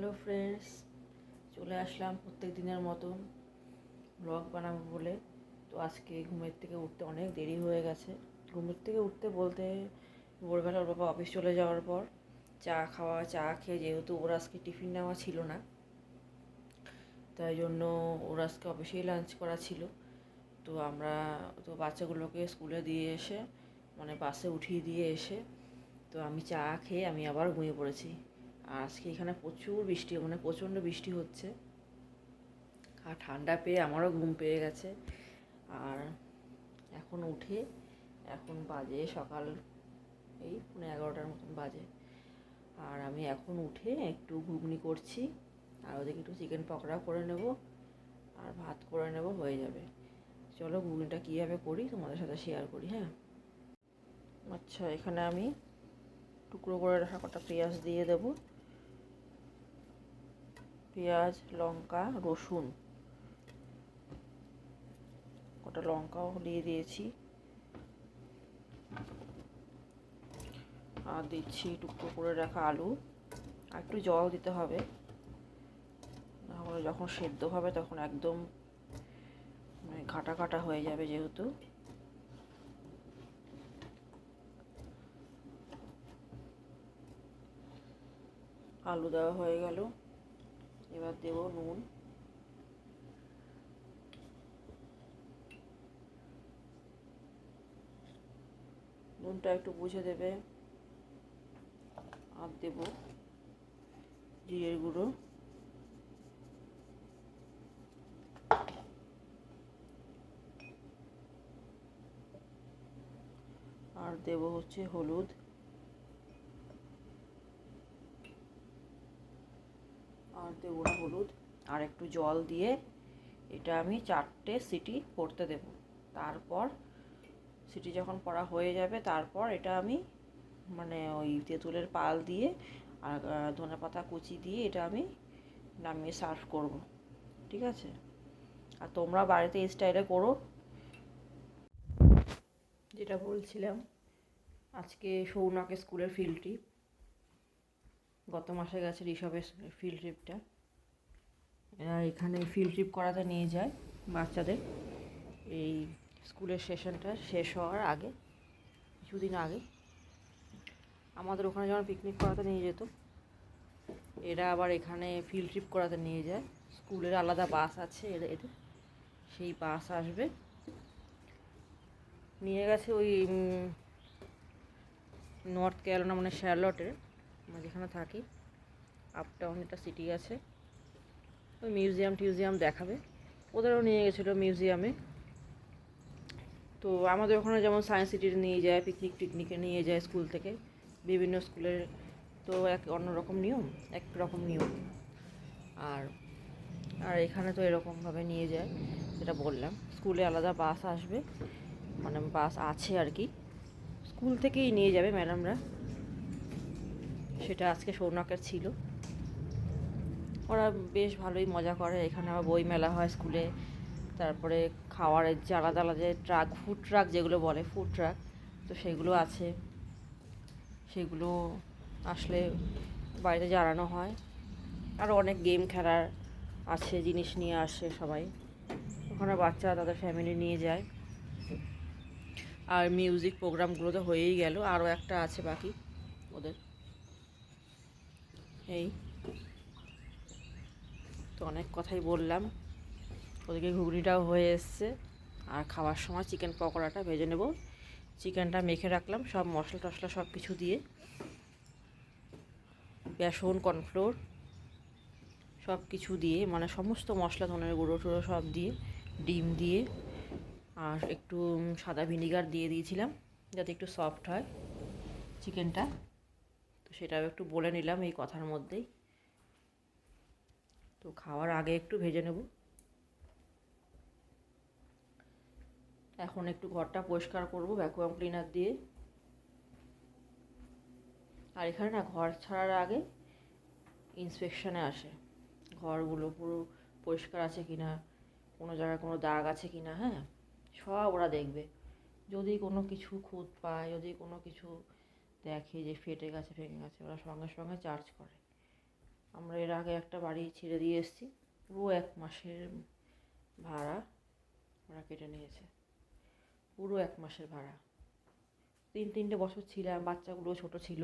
Hello friends চলে আসলাম প্রত্যেক দিনের মতন ব্লগ বানাবো বলে। তো আজকে ঘুমের থেকে উঠতে অনেক দেরি হয়ে গেছে। ঘুমের থেকে উঠতে বলতে ভোরবেলা ওর বাবা অফিস চলে যাওয়ার পর চা খাওয়া, চা খেয়ে যেহেতু ওর আজকে টিফিন নেওয়া ছিল না, তাই জন্য ওর আজকে অফিসেই লাঞ্চ করা ছিল। তো আমরা, তো বাচ্চাগুলোকে স্কুলে দিয়ে এসে মানে বাসে উঠিয়ে দিয়ে এসে, তো আমি চা খেয়ে আমি আবার ঘুমিয়ে পড়েছি। আর আজকে এখানে প্রচুর বৃষ্টি মানে প্রচণ্ড বৃষ্টি হচ্ছে। আর ঠান্ডা পেয়ে আমারও ঘুম পেয়ে গেছে। আর এখন উঠে এখন বাজে সকাল এই পৌনে এগারোটার মতন বাজে। আর আমি এখন উঠে একটু ঘুগনি করছি, আর ওদিকে একটু চিকেন পকোড়া করে নেব, আর ভাত করে নেব, হয়ে যাবে। চলো ঘুগনিটা কীভাবে করি তোমাদের সাথে শেয়ার করি হ্যাঁ? আচ্ছা এখানে আমি টুকরো করে রাখা কটা পেঁয়াজ দিয়ে দেব। পেঁয়াজ, লঙ্কা, রসুন। কটা লঙ্কাও দিয়ে দিয়েছি। আর দিচ্ছি টুকরো করে রাখা আলু। আর একটু জল দিতে হবে। যখন সেদ্ধ হবে তখন একদম মানে ঘাটা ঘাটা হয়ে যাবে যেহেতু। আলু দেওয়া হয়ে গেল। এবার দেব নুন। নুনটা একটু বুঝে দেবে। আর দেব জিরের গুঁড়ো। আর দেব হচ্ছে হলুদ আর দেবো না হলুদ আর একটু জল দিয়ে এটা আমি চারটে সিটি পড়তে দেব। তারপর সিটি যখন পড়া হয়ে যাবে, তারপর এটা আমি মানে ওই তেঁতুলের পাল দিয়ে আর ধনে পাতা কুচি দিয়ে এটা আমি নামিয়ে সার্ভ করব। ঠিক আছে? আর তোমরা বাড়িতে এই স্টাইলে করো। যেটা বলছিলাম, আজকে সৌনকের স্কুলের ফিল্ড ট্রিপ গত মাসে গেছে ঋষভের ফিল্ড ট্রিপটা এরা এখানে ফিল্ড ট্রিপ করাতে নিয়ে যায় বাচ্চাদের। এই স্কুলের সেশনটা শেষ হওয়ার আগে, কিছুদিন আগে। আমাদের ওখানে যখন পিকনিক করাতে নিয়ে যেত, এরা আবার এখানে ফিল্ড ট্রিপ করাতে নিয়ে যায়। স্কুলের আলাদা বাস আছে এদের এদের। সেই বাস আসবে। নিয়ে গেছে ওই নর্থ ক্যারোনা মানে শ্যারলটের আমরা যেখানে থাকি। আপ টাউন একটা সিটি আছে। ওই মিউজিয়াম টিউজিয়াম দেখাবে। ওদেরও নিয়ে গেছিল মিউজিয়ামে তো আমাদের ওখানে যেমন সায়েন্স সিটিতে নিয়ে যায় পিকনিক টিকনিকে নিয়ে যায় স্কুল থেকে। বিভিন্ন স্কুলের তো এক অন্যরকম নিয়ম এক রকম নিয়ম। আর আর এখানে তো এরকমভাবে নিয়ে যায়, যেটা বললাম। স্কুলে আলাদা বাস আসবে। মানে বাস আছে আর কি। স্কুল থেকেই নিয়ে যাবে ম্যাডামরা সেটা আজকে সৌনকের ছিল। ওরা বেশ ভালোই মজা করে। এখানে আবার বই মেলা হয় স্কুলে। তারপরে খাওয়ারের যে আলাদা আলাদা ট্রাক, ফুড ট্রাক যেগুলো বলে, ফুড ট্রাক, তো সেগুলো আছে। সেগুলো আসলে বাড়িতে জ্বালানো হয়। আরও অনেক গেম খেলার আছে, জিনিস নিয়ে আসে সবাই। ওখানে বাচ্চারা তাদের ফ্যামিলি নিয়ে যায়। আর মিউজিক প্রোগ্রামগুলো তো হয়েই গেল। আরও একটা আছে বাকি ওদের। এই তো অনেক কথাই বললাম। ওদিকে ঘুগনিটাও হয়ে এসছে। আর খাওয়ার সময় চিকেন পকোড়াটা ভেজে নেব। চিকেনটা মেখে রাখলাম, সব মশলা টশলা সব কিছু দিয়ে। বেসন, কর্নফ্লোর সব কিছু দিয়ে মানে সমস্ত মশলা, ধনের গুঁড়ো টুড়ো সব দিয়ে, ডিম দিয়ে, আর একটু সাদা ভিনিগার দিয়ে দিয়েছিলাম, যাতে একটু সফট হয়। চিকেনটা তো সেটাও একটু বলে নিলাম এই কথার মধ্যেই। তো খাওয়ার আগে একটু ভেজে নেব। এখন একটু ঘরটা পরিষ্কার করব ভ্যাকুয়াম ক্লিনার দিয়ে। আর এখানে না ঘর ছাড়ার আগে ইন্সপেকশনে আসে। ঘরগুলো পুরো পরিষ্কার আছে কি না কোনো জায়গায় কোনো দাগ আছে কি না হ্যাঁ? সব ওরা দেখবে। যদি কোনো কিছু খুঁত পায়, যদি কোনো কিছু দেখে যে ফেটে গেছে, ভেঙে গেছে, ওরা সঙ্গে সঙ্গে চার্জ করে। আমরা এর আগে একটা বাড়ি ছেড়ে দিয়ে এসেছি, পুরো এক মাসের ভাড়া ওরা কেটে নিয়েছে। পুরো এক মাসের ভাড়া। তিন তিনটে বছর ছিলাম, বাচ্চাগুলো ছোট ছিল,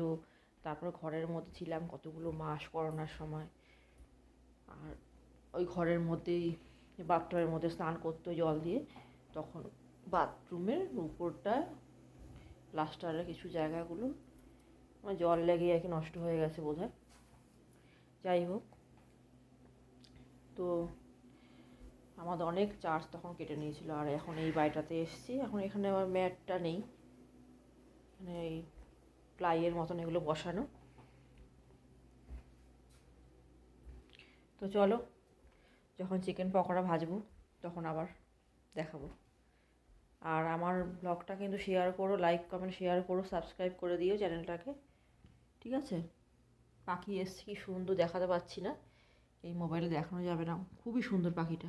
তারপর ঘরের মধ্যে ছিলাম কতগুলো মাস করোনার সময়। আর ওই ঘরের মধ্যেই বাথটবের মধ্যে স্নান করতো জল দিয়ে তখন বাথরুমের উপরটা প্লাস্টারের কিছু জায়গাগুলো আমার জল লেগে আর কি নষ্ট হয়ে গেছে বোধ হয় যাই হোক, তো আমাদের অনেক চার্জ তখন কেটে নিয়েছিল আর এখন এই বাড়িটাতে এসেছি। এখন এখানে আমার ম্যাটটা নেই। মানে এই প্লাইয়ের মতন এগুলো বসানো। তো চলো, যখন চিকেন পকোড়া ভাজবো তখন আবার দেখাবো। আর আমার ব্লগটা কিন্তু শেয়ার করো লাইক কমেন্ট শেয়ার করো সাবস্ক্রাইব করে দিও চ্যানেলটাকে। ঠিক আছে? পাখি এসছে, কি সুন্দর দেখাতে পাচ্ছি না। এই মোবাইলে দেখানো যাবে না। খুবই সুন্দর পাখিটা।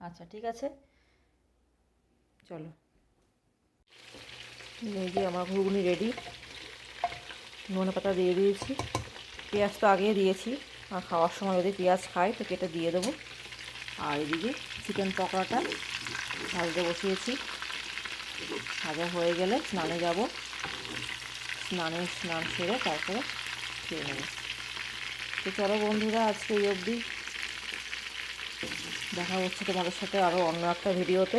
আচ্ছা ঠিক আছে। চলো। যে আমার ঘুগনি রেডি ধনে পাতা দিয়ে দিয়েছি। পেঁয়াজ তো আগেই দিয়েছি। আর খাওয়ার সময় যদি পেঁয়াজ খাই, তো কেটে দিয়ে দেবো। আর এদিকে চিকেন পকোড়াটা ভাজতে বসিয়েছি। ভাজা হয়ে গেলে স্নানে যাব। স্নানে স্নান সেরে তারপরে খেয়ে নেব। তো চলো বন্ধুরা, আজকে এই অবধি দেখা হচ্ছে তোমাদের সাথে আরও অন্য একটা ভিডিওতে।